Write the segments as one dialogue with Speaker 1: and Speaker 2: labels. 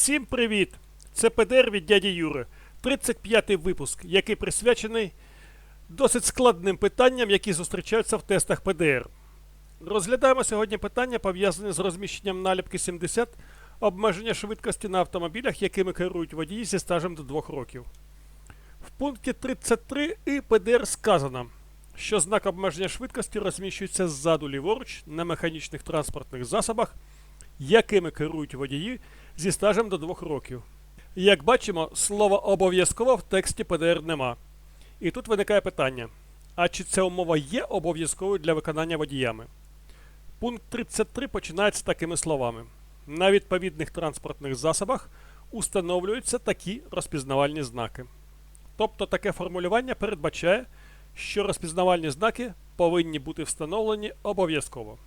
Speaker 1: Всім привіт! Це ПДР від дяді Юри. 35-й випуск, який присвячений досить складним питанням, які зустрічаються в тестах ПДР. Розглядаємо сьогодні питання, пов'язане з розміщенням наліпки 70 обмеження швидкості на автомобілях, якими керують водії зі стажем до 2 років. В пункті 33 і ПДР сказано, що знак обмеження швидкості розміщується ззаду ліворуч на механічних транспортних засобах, якими керують водії зі стажем до 2 років. Як бачимо, слова обов'язково в тексті ПДР нема. І тут виникає питання: а чи ця умова є обов'язковою для виконання водіями? Пункт 33 починається такими словами: на відповідних транспортних засобах установлюються такі розпізнавальні знаки. Тобто таке формулювання передбачає, що розпізнавальні знаки повинні бути встановлені обов'язково.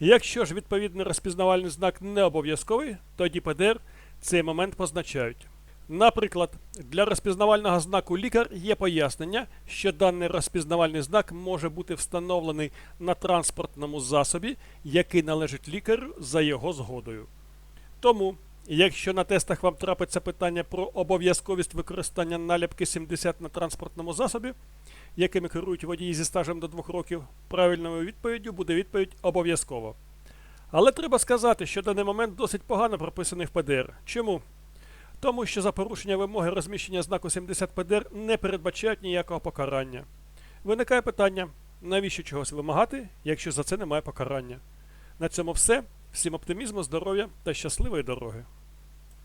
Speaker 1: Якщо ж відповідний розпізнавальний знак не обов'язковий, тоді ПДР цей момент позначають. Наприклад, для розпізнавального знаку лікар є пояснення, що даний розпізнавальний знак може бути встановлений на транспортному засобі, який належить лікарю за його згодою. Тому, якщо на тестах вам трапиться питання про обов'язковість використання наліпки 70 на транспортному засобі, якими керують водії зі стажем до 2 років, правильною відповіддю буде відповідь обов'язково. Але треба сказати, що даний момент досить погано прописаний в ПДР. Чому? Тому що за порушення вимоги розміщення знаку 70 ПДР не передбачають ніякого покарання. Виникає питання, навіщо чогось вимагати, якщо за це немає покарання. На цьому все. Всім оптимізму, здоров'я та щасливої дороги.